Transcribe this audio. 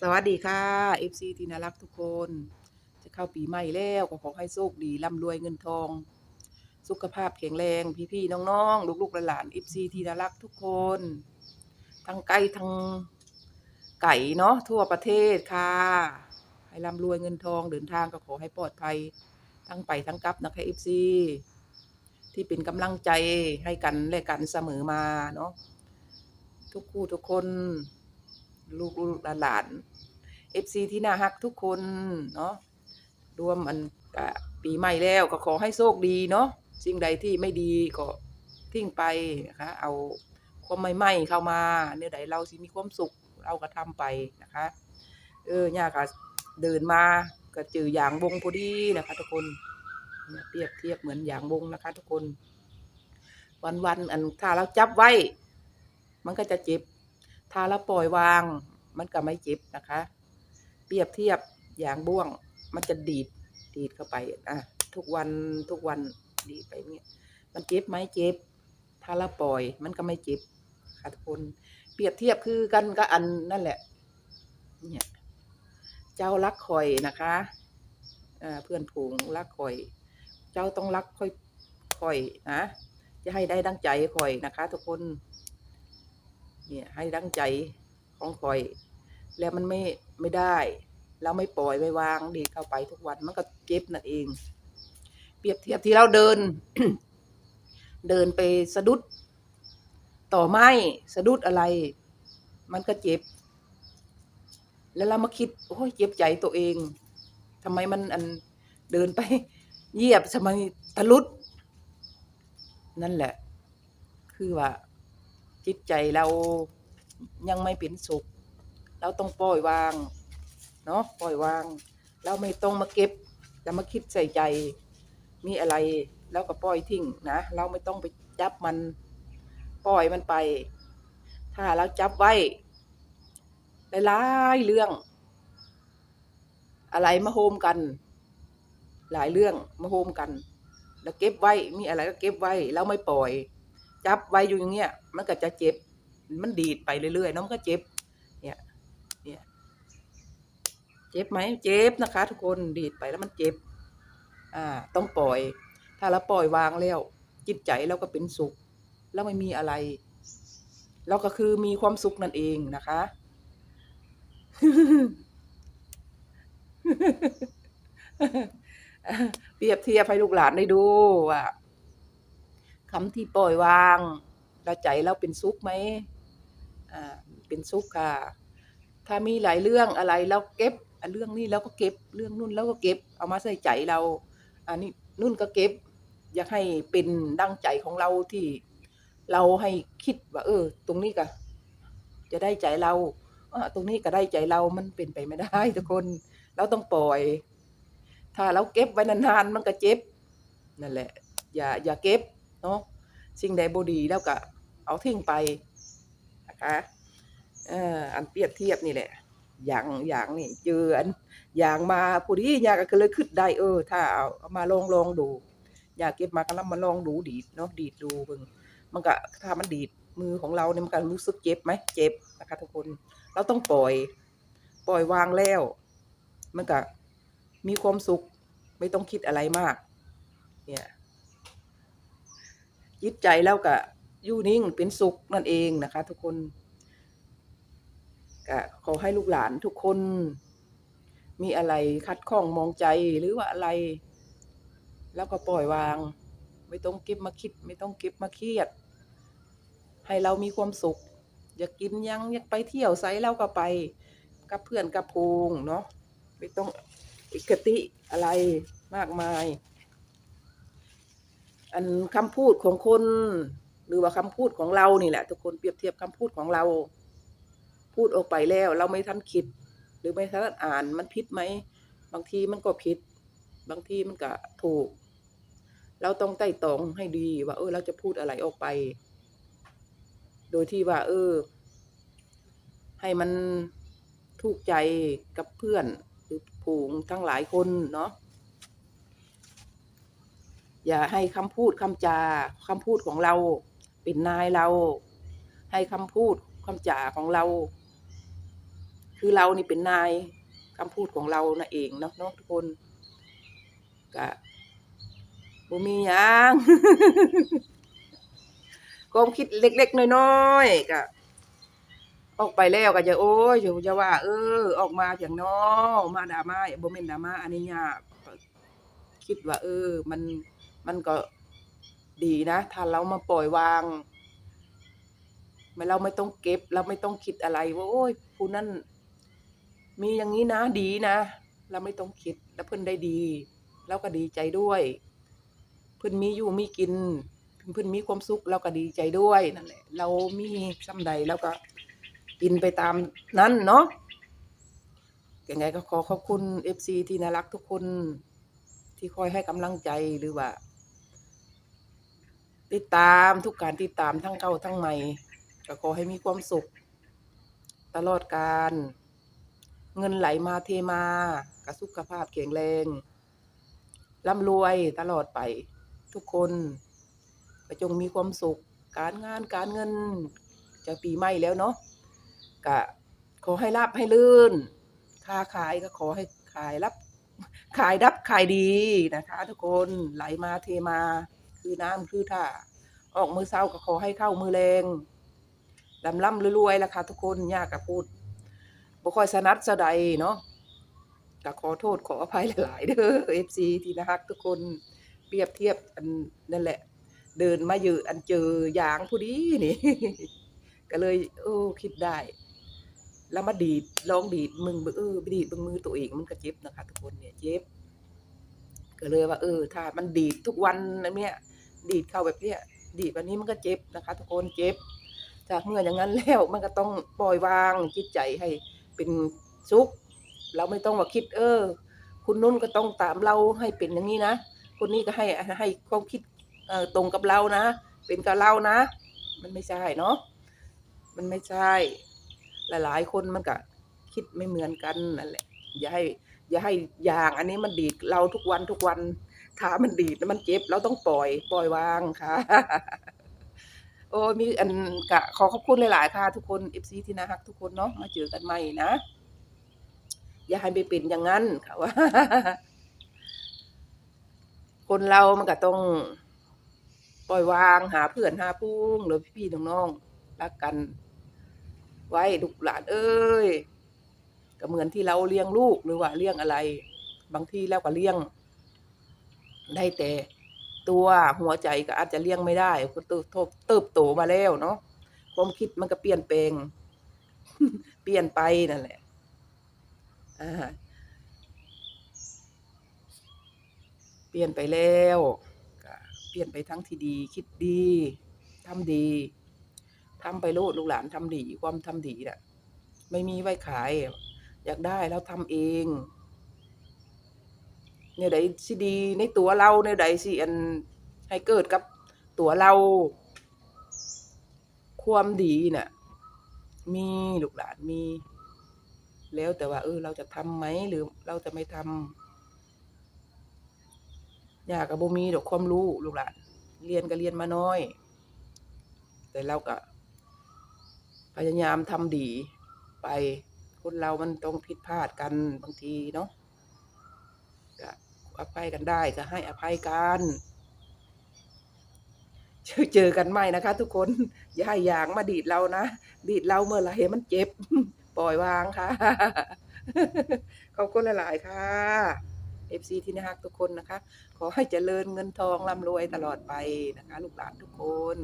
สวัสดีค่ะ FC ที่น่ารักทุกคน จะเข้าปีใหม่แล้วก็ขอให้โชคดีร่ำรวยเงินทอง สุขภาพแข็งแรง พี่ๆน้องๆลูกๆหลานๆ FC ที่น่ารักทุกคน ทั้งไกลทั้งไก่เนาะทั่วประเทศค่ะ ให้ร่ำรวยเงินทองเดินทางก็ขอให้ปลอดภัย ทั้งไปทั้งกลับนะคะ FC ที่เป็นกำลังใจให้กันและกันเสมอมาเนาะทุกคู่ทุกคน ลูกลูกหลานเอฟซีที่น่าฮักทุกคนเนาะรวมอันกปีใหม่แล้วก็ขอให้โชคดีเนาะสิ่งใดที่ไม่ดีก็ทิ้งไปนะคะเอาความใหม่ๆเข้ามาเนี่ยใดเราสิมีความสุขเราก็ทำไปนะคะ เออย่าก็เดินมาก็เจออย่างวงพอดีนะคะ ทุกคนเนี่ยเปรียบเทียบเหมือนอย่างวงนะคะ ทุกคน วันๆอันถ้าเราจับไว้ มันก็จะเจ็บ ถ้าเราปล่อยวาง มันก็ไม่เจ็บนะคะ เปรียบเทียบอย่างบ่วง มันจะดีดดีดเข้าไปอะทุกวันทุกวันดีไปเนี่ยมันเจ็บไหมเจ็บ ถ้าเราปล่อย มันก็ไม่เจ็บค่ะทุกคนเปรียบเทียบคือกันก็อันนั่นแหละ เนี่ยเจ้ารักคอยนะคะเพื่อนผูงรักคอย เจ้าต้องรักคอยคอยนะจะให้ได้ดังใจคอยนะคะ ทุกคน เนี่ยให้ดั้งใจของคอย แล้วมันไม่ไม่ได้เราไม่ปล่อยไม่วางดีเข้าไปทุกวันมันก็เจ็บนั่นเอง เปรียบเทียบที่เราเดิน เดินไปสะดุด ต่อไม้สะดุดอะไร มันก็เจ็บ แล้วเรามาคิดโอ้ยเจ็บใจตัวเองทำไมมันอันเดินไปเหยียบทำไมทะลุดนั่นแหละ คือว่า จิตใจเรายังไม่เป็นสุข เราต้องปล่อยวางเนาะปล่อยวาง เราไม่ต้องมาเก็บจะมาคิดใส่ใจ มีอะไรเราก็ปล่อยทิ้งนะเราไม่ต้องไปจับมันปล่อยมันไป ถ้าเราจับไว้หลายเรื่อง อะไรมาโฮมกัน หลายเรื่องมาโฮมกัน แล้วเก็บไว้มีอะไรก็เก็บไว้เราไม่ปล่อย จับไว้อยู่อย่างเงี้ย มันก็จะเจ็บ มันดีดไปเรื่อยๆนาะมันก็เจ็บ เนี่ย เนี่ย เจ็บไหม เจ็บนะคะ ทุกคน ดีดไปแล้วมันเจ็บ อ่า ต้องปล่อย ถ้าเราปล่อยวางแล้ว จิตใจเราก็เป็นสุข แล้วไม่มีอะไร เราก็คือมีความสุขนั่นเองนะคะ เปรียบเทียบให้ลูกหลานได้ดูว่า คำที่ปล่อยวางเราใจเราเป็นสุขไหมอ่าเป็นสุขค่ะ ถ้ามีหลายเรื่องอะไรเราเก็บเรื่องนี้เราก็เก็บเรื่องนู่นเราก็เก็บ เอามาใส่ใจเรา อันนี้นู่นก็เก็บ อยากให้เป็นดังใจของเราที่เราให้คิดว่า เออ ตรงนี้ก็จะได้ใจเราอ่าตรงนี้ก็ได้ใจเรามันเป็นไปไม่ได้ทุกคนเราต้องปล่อย ถ้าเราเก็บไว้นานๆมันก็เจ็บนั่นแหละ อย่าอย่าเก็บ เนาะสิ่งใดบดีแล้วก็เอาทิ้งไปนะคะเอ่ออันเปรียบเทียบนี่แหละ อย่างอย่างนี่เจออันอย่างมาผู้ดียาก็เลยคิดได้เออ ถ้าเอามาลองลองดู อย่าเก็บมาก็นำมาลองดูดีดเนาะดีดดูเบิ่งมันก็ถ้ามันดีดมือของเราเนี่ยมันก็รู้สึกเจ็บไหมเจ็บนะคะทุกคนเราต้องปล่อย ปล่อยวางแล้ว มันก็มีความสุขไม่ต้องคิดอะไรมาก เนี่ย จิตใจแล้วก็อยู่นิ่งเป็นสุขนั่นเองนะคะ ทุกคนก็ขอให้ลูกหลานทุกคน มีอะไรคัดข้องมองใจหรือว่าอะไร แล้วก็ปล่อยวาง ไม่ต้องเก็บมาคิด ไม่ต้องเก็บมาเครียด ให้เรามีความสุข อยากกินยังอยากไปเที่ยวไซเราก็ไป กับเพื่อนกับพูงเนาะไม่ต้องอิกติอะไรมากมาย อันคำพูดของคน หรือว่าคำพูดของเรานี่แหละ ทุกคนเปรียบเทียบคำพูดของเรา พูดออกไปแล้ว เราไม่ทันคิด หรือไม่ทันอ่านมันผิดไหมบางทีมันก็ผิด บางทีมันก็ถูก เราต้องไต่ตองให้ดีว่าเออ เราจะพูดอะไรออกไป โดยที่ว่า เออ ให้มันถูกใจกับเพื่อน หรือผูงทั้งหลายคนเนาะ อย่าให้คำพูดคำจาคำพูดของเราเป็นนายเรา ให้คำพูดคำจาของเรา คือเรานี่เป็นนายคำพูดของเรานะเองเนาะเนาะทุกคนก็บ่มีหยังความคิดเล็กๆน้อยๆก็ออกไปแล้วก็จะโอ้ยอยู่จะว่า เออ ออกมาเพียงน้อมาดามาบ่แม่นดามาอันนี้ยากคิดว่า เออ มัน มันก็ดีนะ ถ้าเรามาปล่อยวางไม่เราไม่ต้องเก็บ เราไม่ต้องคิดอะไร ว่าโอ้ยผู้นั้นมีอย่างนี้นะดีนะ เราไม่ต้องคิดแล้วเพิ่อนได้ดีเราก็ดีใจด้วย เพิ่อนมีอยู่มีกิน เพิ่อนมีความสุขเราก็ดีใจด้วยนั่นแหละเรามีซ้ำใดแล้วก็กินไปตามนั้นเนาะยังไงก็ขอขอบคุณ FC ที่น่ารักทุกคนที่คอยให้กำลังใจหรือว่า ติดตามทุกการติดตามทั้งเก่าทั้งใหม่ก็ขอให้มีความสุข ตลอดการ เงินไหลมาเทมากับสุขภาพแข็งแรงร่ำรวยตลอดไป ทุกคนก็จงมีความสุข การงานการเงินจะปีใหม่แล้วเนาะก็ขอให้รับให้ลื่น ค้าขายก็ขอให้ขายรับ ขายรับขายดีนะคะ ทุกคนไหลมาเทมา คือน้ำคือท่า ออกมือเศร้าก็ขอให้เข้ามือแรงลำล่ำรวยๆล่ะค่ะทุกคนยากกับพูดบ่ค่อยสนัดสะใดเนาะก็ขอโทษขออภัยหลาย ๆ เด้อ FC ที่นะฮักทุกคนเปรียบเทียบอันนั่นแหละ เดินมาเยอะอันเจออย่างผู้ดีนี่ ก็เลยโอ้คิดได้ แล้วมาดีดลองดีดมึงเบิ่ออไปดีดบงมือตัวเองมันก็เจ็บนะคะ ทุกคนเนี่ยเจ็บก็เลยว่า เออ ถ้ามันดีดทุกวันนะเนี่ย ดีดเข้าแบบเนี้ยดีดวันนี้มันก็เจ็บนะคะ ทุกคนเจ็บจากเมื่ออย่างนั้นแล้วมันก็ต้องปล่อยวางจิตใจให้เป็นสุข เราไม่ต้องมาคิด เออ คุณนุ่นก็ต้องตามเราให้เป็นอย่างนี้นะคนนี้ก็ให้ให้ความคิดออตรงกับเรานะ เป็นกับเรานะ มันไม่ใช่เนาะมันไม่ใช่ หลายๆ คนมันก็คิดไม่เหมือนกันนั่นแหละอย่าให้อย่าให้อย่างอันนี้มันดีดเราทุกวันทุกวัน ถามันดีดแล้วมันเจ็บเราต้องปล่อย ปล่อยวางค่ะ โอ้มีอันกะขอขอบคุณหลาย ๆ ค่ะ ทุกคน FC ที่น่ารักทุกคนเนาะมาเจอกันใหม่นะ อย่าให้ไปเป็นอย่างนั้นค่ะว่า คนเรามันก็ต้อง ปล่อยวางหาเพื่อนหาพุงหรือพี่ๆน้องๆรักกัน ไว้ลูกหลานเอ้ยก็เหมือนที่เราเลี้ยงลูกหรือว่าเลี้ยงอะไร บางทีแล้วก็เลี้ยง ได้แต่ตัวหัวใจก็อาจจะเลี้ยงไม่ได้ก็เติบโตเติบโตมาแล้วเนาะความคิดมันก็เปลี่ยนแปลง เปลี่ยนไปนั่นแหละอ่าเปลี่ยนไปแล้วเปลี่ยนไปทั้งที่ดี คิดดีทำดีทำไปโลดลูกหลานทำดี ความทำดีน่ะ ไม่มีไว้ขาย อยากได้แล้วทำเอง เนี่ยใดสิดีในตัวเราเนี่ยใดสิอันให้เกิดกับตัวเรา ความดีน่ะ มีลูกหลานมี แล้วแต่ว่า เออ เราจะทำไหมหรือเราจะไม่ทำอยากกับบ่มีดอกความรู้ลูกหลาน เรียนก็เรียนมาน้อย แต่เราก็พยายามทำดีไปคนเรามันต้องผิดพลาดกันบางทีเนาะ อภัยกันได้ก็ให้อภัยกันเจอกันใหม่นะคะ ทุกคนอย่าให้ยางมาดีดเรานะดีดเราเมื่อไหรมันเจ็บ ปล่อยวางค่ะขอบคุณหลาย ๆ ค่ะ FC ที่น่ารักทุกคนนะคะ ขอให้เจริญเงินทองร่ำรวยตลอดไปนะคะ ลูกหลานทุกคน